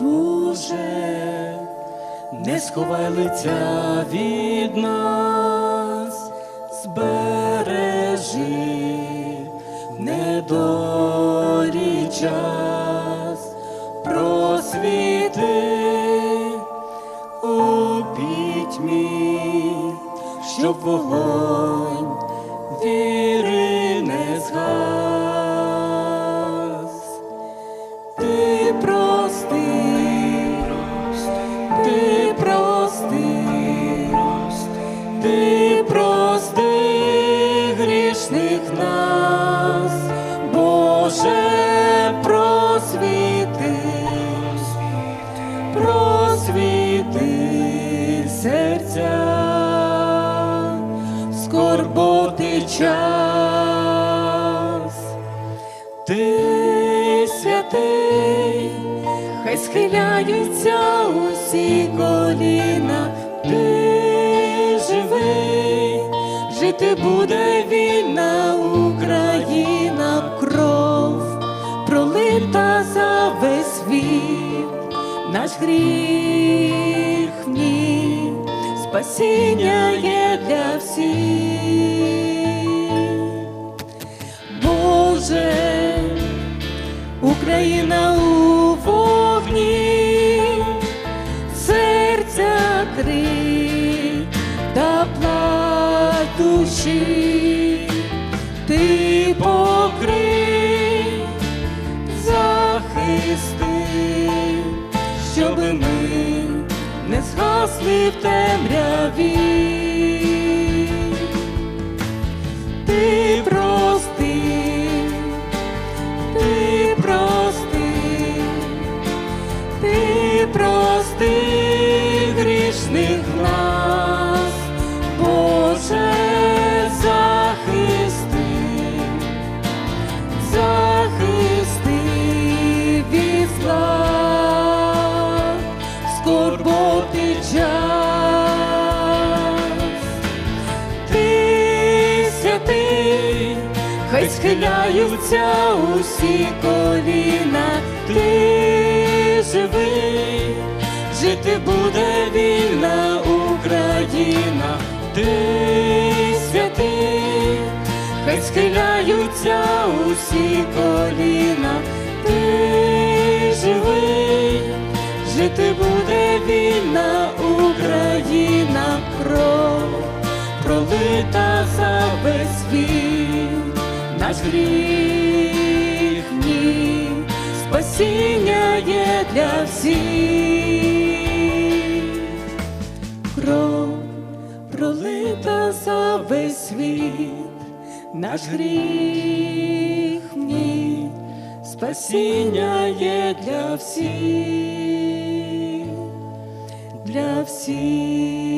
Боже, не сховай лиця від нас, збережи в недорі час, просвіти у пітьмі, щоб вогонь віри не згас. Ти прости грішних нас, Боже, просвіти, просвіти серця, скорботи час. Ти святий, хай схиляються усі коліна, жити буде вільна Україна, кров пролита за весь світ, наш гріх в спасіння є для всіх. Боже, Україна у вогні, серця крик душі, ти покрив, захисти, щоб ми не згасли в темряві. Хай схиляються усі коліна, ти живий, жити буде вільна Україна, ти святий, хай схиляються усі коліна, ти живий, жити буде вільна Україна, кров пролита за весь світ, наш гріх в ній, спасіння є для всіх. Кров пролита за весь світ, наш гріх в ній, спасіння є для всіх, для всіх.